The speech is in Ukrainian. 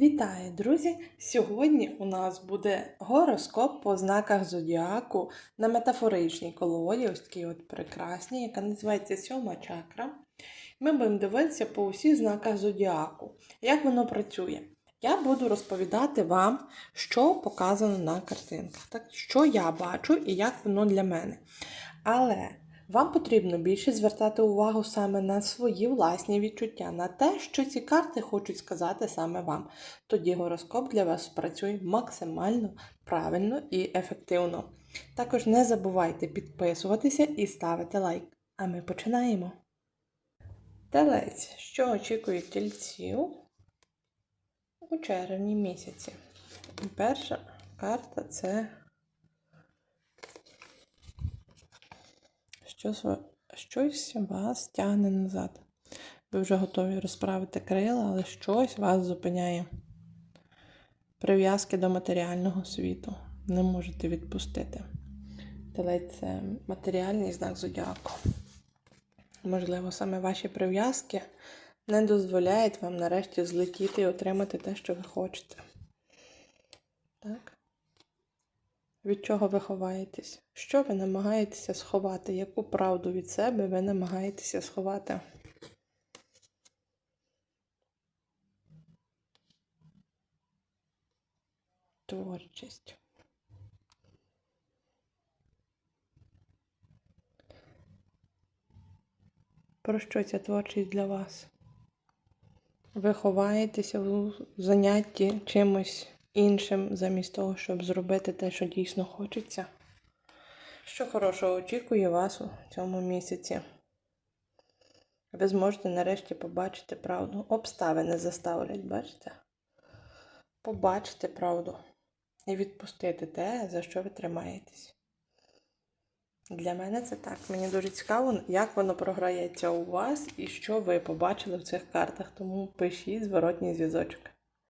Вітаю, друзі! Сьогодні у нас буде гороскоп по знаках зодіаку на метафоричній колоді, ось такій от прекрасній, яка називається сьома чакра. Ми будемо дивитися по усіх знаках зодіаку, як воно працює. Я буду розповідати вам, що показано на картинках, так, що я бачу і як воно для мене. Але вам потрібно більше звертати увагу саме на свої власні відчуття, на те, що ці карти хочуть сказати саме вам. Тоді гороскоп для вас працює максимально правильно і ефективно. Також не забувайте підписуватися і ставити лайк. А ми починаємо. Телець, що очікують тільців у червні місяці. Перша карта це щось, щось вас тягне назад. Ви вже готові розправити крила, але щось вас зупиняє. Прив'язки до матеріального світу. Не можете відпустити. Телець це матеріальний знак зодіаку. Можливо, саме ваші прив'язки не дозволяють вам нарешті злетіти і отримати те, що ви хочете. Так? Від чого ви ховаєтесь? Що ви намагаєтеся сховати? Яку правду від себе ви намагаєтеся сховати? Творчість. Про що ця творчість для вас? Ви ховаєтеся в занятті чимось іншим, замість того, щоб зробити те, що дійсно хочеться. Що хорошого очікує вас у цьому місяці? Ви зможете нарешті побачити правду. Обставини заставлять, бачите? Побачити правду і відпустити те, за що ви тримаєтесь. Для мене це так. Мені дуже цікаво, як воно програється у вас і що ви побачили в цих картах. Тому пишіть зворотній зв'язочок.